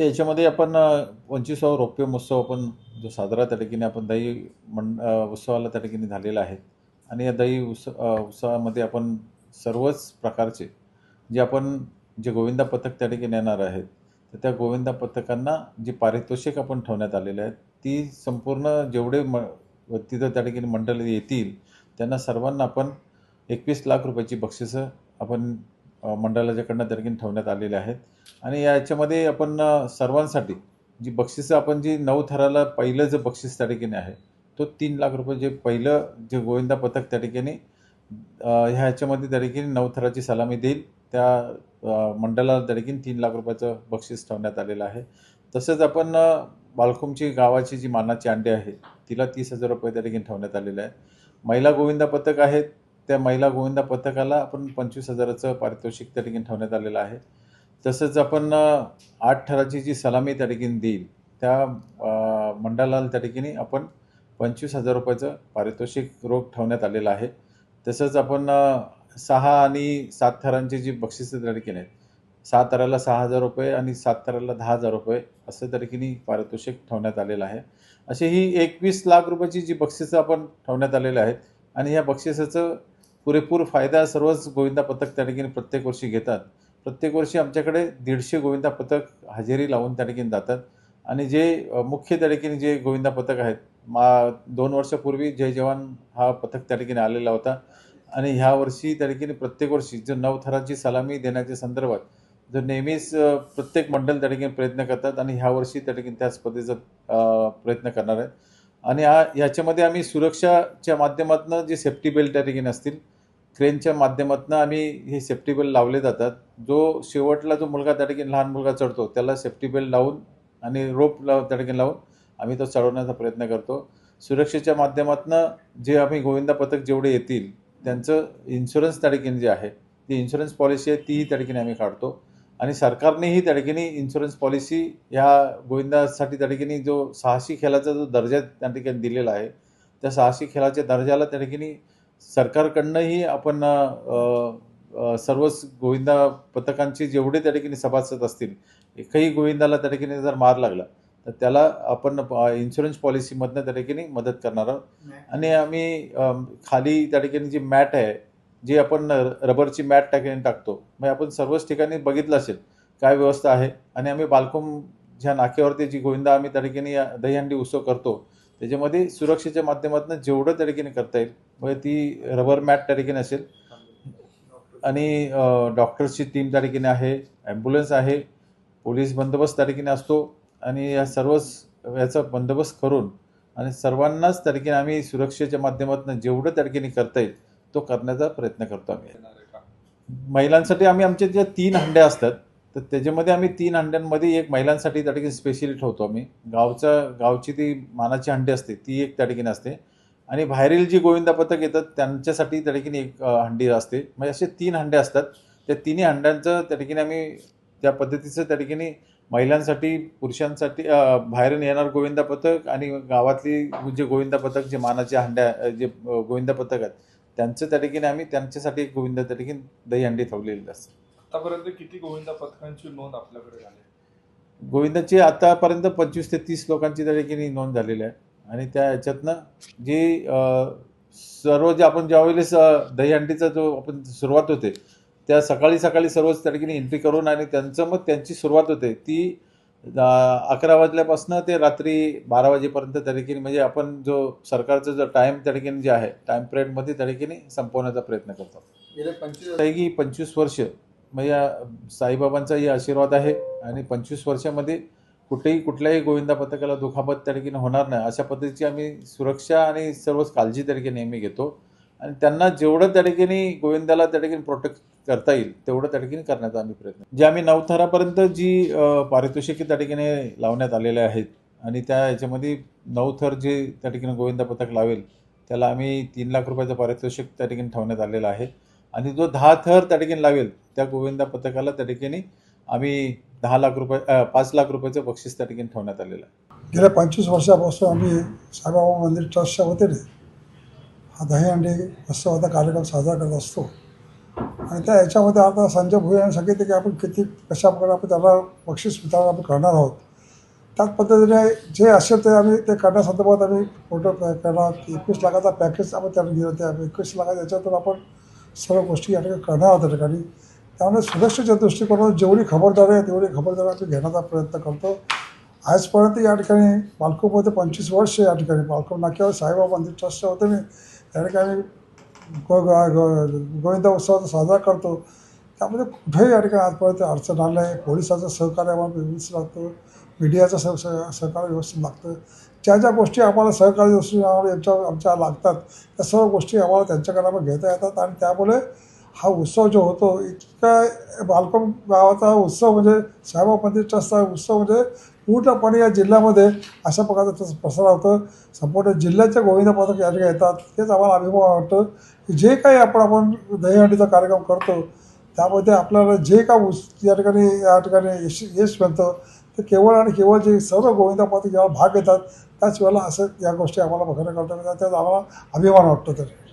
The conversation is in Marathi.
तर याच्यामध्ये आपण पंचवीसावा रौप्य महोत्सव आपण जो साजरा त्या ठिकाणी आपण दही मंड उत्सवाला त्या ठिकाणी झालेला आहे. आणि या दही उत्स उत्सवामध्ये आपण सर्वच प्रकारचे जे आपण जे गोविंदा पथक त्या ठिकाणी येणार आहेत तर त्या गोविंदा पथकांना जे पारितोषिक आपण ठेवण्यात आलेले आहेत ती संपूर्ण जेवढे म तिथं त्या ठिकाणी मंडळी येतील त्यांना सर्वांना आपण एकवीस लाख रुपयाची बक्षिसं आपण मंडळाच्याकडनं त्या ठेवण्यात आलेले आहेत. आणि याच्यामध्ये आपण सर्वांसाठी जी बक्षिसं आपण जी नऊ थराला पहिलं जे बक्षीस त्या ठिकाणी आहे तो तीन लाख रुपये जे पहिलं जे गोविंदा पथक त्या ठिकाणी ह्या ह्याच्यामध्ये त्या ठिकाणी नऊ थराची सलामी देईल. त्या मंडळाला त्या ठिकाणी तीन लाख रुपयाचं बक्षीस ठेवण्यात आलेलं आहे. तसंच आपण बालकुमची गावाची जी मानाची अंडे आहे तिला तीस हजार रुपये त्या ठिकाणी ठेवण्यात आलेले आहे. महिला गोविंदा पथक आहेत त्या महिला गोविंदा पथकाला आपण पंचवीस हजाराचं पारितोषिक त्या ठिकाणी ठेवण्यात आलेलं आहे. तसंच आपण आठ थराची जी सलामी त्या ठिकाणी देईल त्या मंडळाला त्या ठिकाणी आपण पंचवीस हजार रुपयाचं पारितोषिक रोख ठेवण्यात आलेलं आहे. तसंच आपण सहा आणि सात थरांची जी बक्षिसं त्या ठिकाणी आहेत सहा थराला सहा हजार रुपये आणि सात थराला दहा हजार रुपये असं त्या ठिकाणी पारितोषिक ठेवण्यात आलेलं आहे. अशी ही एकवीस लाख रुपयाची जी बक्षिसं आपण ठेवण्यात आलेली आहेत आणि या बक्षिसाचं पुरेपूर फायदा सर्वच गोविंदा पथक त्या ठिकाणी प्रत्येक वर्षी घेतात. प्रत्येक वर्षी आमच्याकडे दीडशे गोविंदा पथक हजेरी लावून त्या ठिकाणी जातात. आणि जे मुख्य त्या ठिकाणी जे गोविंदा पथक आहेत मा दोन वर्षापूर्वी जय जवान हा पथक त्या ठिकाणी आलेला होता. आणि ह्या वर्षी त्या ठिकाणी प्रत्येक वर्षी जो नवथराची सलामी देण्याच्या संदर्भात जो नेहमीच प्रत्येक मंडल त्या ठिकाणी प्रयत्न करतात आणि ह्या वर्षी त्या ठिकाणी त्याच पद्धतीचा प्रयत्न करणार आहेत. आणि हा याच्यामध्ये आम्ही सुरक्षाच्या माध्यमातून जे सेफ्टी बेल्ट त्या ठिकाणी असतील क्रेनच्या माध्यमातून आम्ही हे सेफ्टी बेल्ट लावले जातात. जो शेवटला जो मुलगा त्या ठिकाणी लहान मुलगा चढतो त्याला सेफ्टी बेल्ट लावून आणि रोप लाव त्या ठिकाणी लावून आम्ही तो चढवण्याचा प्रयत्न करतो. सुरक्षेच्या माध्यमातून जे आम्ही गोविंदा पथक जेवढे येतील त्यांचं इन्शुरन्स त्या ठिकाणी जे आहे ती इन्शुरन्स पॉलिसी आहे तीही त्या ठिकाणी आम्ही काढतो. आणि सरकारनेही त्या ठिकाणी इन्शुरन्स पॉलिसी ह्या गोविंदासाठी त्या ठिकाणी जो साहसी खेळाचा जो दर्जा त्या ठिकाणी दिलेला आहे त्या साहसी खेळाच्या दर्जाला त्या ठिकाणी सरकारकडनंही आपण सर्वच गोविंदा पथकांचे जेवढे त्या ठिकाणी सभासद असतील एकही गोविंदाला त्या ठिकाणी जर मार लागला तर त्याला आपण इन्शुरन्स पॉलिसीमधनं त्या ठिकाणी मदत करणार आहोत. आणि आम्ही खाली त्या ठिकाणी जी मॅट आहे जी आपण रबरची मॅट ठिकाणी टाकतो मग आपण सर्वच ठिकाणी बघितलं असेल काय व्यवस्था आहे. आणि आम्ही बालकोम ज्या नाक्यावरती जी गोविंदा आम्ही त्या ठिकाणी दहीहंडी उत्सव करतो त्याच्यामध्ये सुरक्षेच्या माध्यमातून जेवढं त्या ठिकाणी करता येईल म्हणजे ती रबर मॅट त्या ठिकाणी असेल. आणि डॉक्टर्सची टीम त्या ठिकाणी आहे ॲम्ब्युलन्स आहे पोलीस बंदोबस्त त्या ठिकाणी असतो. आणि या सर्वच याचा बंदोबस्त करून आणि सर्वांनाच त्या ठिकाणी आम्ही सुरक्षेच्या माध्यमातून जेवढं त्या ठिकाणी करता येईल तो करण्याचा प्रयत्न करतो आम्ही. महिलांसाठी आम्ही आमचे ज्या तीन हंड्या असतात तर त्याच्यामध्ये आम्ही तीन अंड्यांमध्ये एक महिलांसाठी त्या ठिकाणी स्पेशली ठेवतो आम्ही. गावच्या गावची ती मानाची हंडी असते ती एक त्या ठिकाणी असते. आणि बाहेरील जी गोविंदा पथक येतात त्यांच्यासाठी त्या ठिकाणी एक हंडी असते. म्हणजे असे तीन हंडे असतात. त्या तिन्ही हंड्यांचं त्या ठिकाणी आम्ही त्या पद्धतीचं त्या ठिकाणी महिलांसाठी पुरुषांसाठी बाहेरून येणार गोविंदा पथक आणि गावातली जे गोविंदा पथक जे मानाचे हंड्या जे गोविंदा पथक आहेत त्यांचं त्या ठिकाणी आम्ही त्यांच्यासाठी एक गोविंदा त्या ठिकाणी दही हंडी ठेवलेली असते. आतापर्यंत किती गोविंदा पथकांची नोंद आपल्याकडे झाली? गोविंदाची आतापर्यंत पंचवीस ते तीस लोकांची त्या ठिकाणी नोंद झालेली आहे. आणि त्या ह्याच्यातनं जी सर्व जे आपण ज्यावेळेस दहीहंडीचा जो आपण सुरुवात होते त्या सकाळी सकाळी सर्वच त्या ठिकाणी एंट्री करून आणि त्यांचं मग त्यांची सुरुवात होते ती अकरा वाजल्यापासून ते रात्री बारा वाजेपर्यंत त्या ठिकाणी म्हणजे आपण जो सरकारचा जो टाईम त्या ठिकाणी जे आहे टाईम पिरियडमध्ये त्या ठिकाणी संपवण्याचा प्रयत्न करतो गेले पंचवीस पंचवीस वर्ष मग या साईबाबांचाही आशीर्वाद आहे आणि पंचवीस वर्षामध्ये कुठेही कुठल्याही गोविंदा पथकाला दुखापत त्या ठिकाणी होणार नाही. अशा पद्धतीची आम्ही सुरक्षा आणि सर्वच काळजी त्या ठिकाणी नेहमी घेतो. आणि त्यांना जेवढं त्या ठिकाणी गोविंदाला त्या ठिकाणी प्रोटेक्ट करता येईल तेवढं त्या ठिकाणी करण्याचा आम्ही प्रयत्न जे आम्ही नवथरापर्यंत जी पारितोषिके त्या ठिकाणी लावण्यात आलेले आहेत आणि त्या याच्यामध्ये नऊ थर जे त्या ठिकाणी गोविंदा पथक लावेल त्याला आम्ही तीन लाख रुपयाचं पारितोषिक त्या ठिकाणी ठेवण्यात आलेलं आहे. आणि जो दहा थर त्या ठिकाणी लावेल त्या गोविंदा पथकाला त्या ठिकाणी आम्ही दहा लाख रुपये पाच लाख रुपयाचं बक्षीस त्या ठिकाणी ठेवण्यात आलेलं आहे. गेल्या पंचवीस वर्षापासून आम्ही साईबाबा मंदिर ट्रस्टच्या वतीने हा दहीहंडी उत्सवाचा कार्यक्रम साजरा करत असतो. आणि त्या याच्यामध्ये आता संजय भुई यांनी सांगितले की आपण किती कशाप्रकारे आपण त्याला बक्षीस वितरण आपण करणार आहोत. त्याच पद्धतीने जे असेल ते आम्ही ते करण्यासंदर्भात आम्ही फोटो करणार एकवीस लाखाचा पॅकेज आपण त्याला दिलं ते आम्ही एकवीस लाखाच्या याच्यातून आपण सर्व गोष्टी या ठिकाणी करणार आहोत त्या ठिकाणी. त्यामुळे सुरक्षेच्या दृष्टिकोनातून जेवढी खबरदारी आहे तेवढी खबरदारी आम्ही घेण्याचा प्रयत्न करतो. आजपर्यंत या ठिकाणी पालखोमध्ये पंचवीस वर्ष या ठिकाणी पालखो नाक्यावर साईबाबा मंदिर ट्रस्टच्या वतीने या ठिकाणी गो गो गो- उत्सवाचा साजरा करतो. त्यामध्ये कुठेही या ठिकाणी आजपर्यंत अडचण आलं आहे पोलिसाचं सहकार्य आम्हाला व्यवस्थित लागतो मीडियाचं सह सहकार्य व्यवस्थित लागतं ज्या ज्या गोष्टी आम्हाला सहकारी व्यवस्थित आम्हाला यांच्या आमच्या लागतात त्या सर्व गोष्टी आम्हाला त्यांच्याकडनं घेता येतात आणि त्यामुळे हा उत्सव जो होतो इतका बालकम गावाचा उत्सव म्हणजे साईबाबा मंदिर ट्रस्टचा उत्सव म्हणजे पूर्णपणे या जिल्ह्यामध्ये अशा प्रकारचा त्याचा प्रसार होतं. संपूर्ण जिल्ह्याच्या गोविंद पथक या ठिकाणी येतात. तेच आम्हाला अभिमान वाटतं की जे काही आपण आपण दहीहंडीचा कार्यक्रम करतो त्यामध्ये आपल्याला जे का उस या ठिकाणी या ठिकाणी यश यश मिळतं ते केवळ आणि केवळ जे सर्व गोविंदापाती जेव्हा भाग घेतात त्याच वेळेला असं या गोष्टी आम्हाला बघायला कळतात त्यात आम्हाला अभिमान वाटतो तरी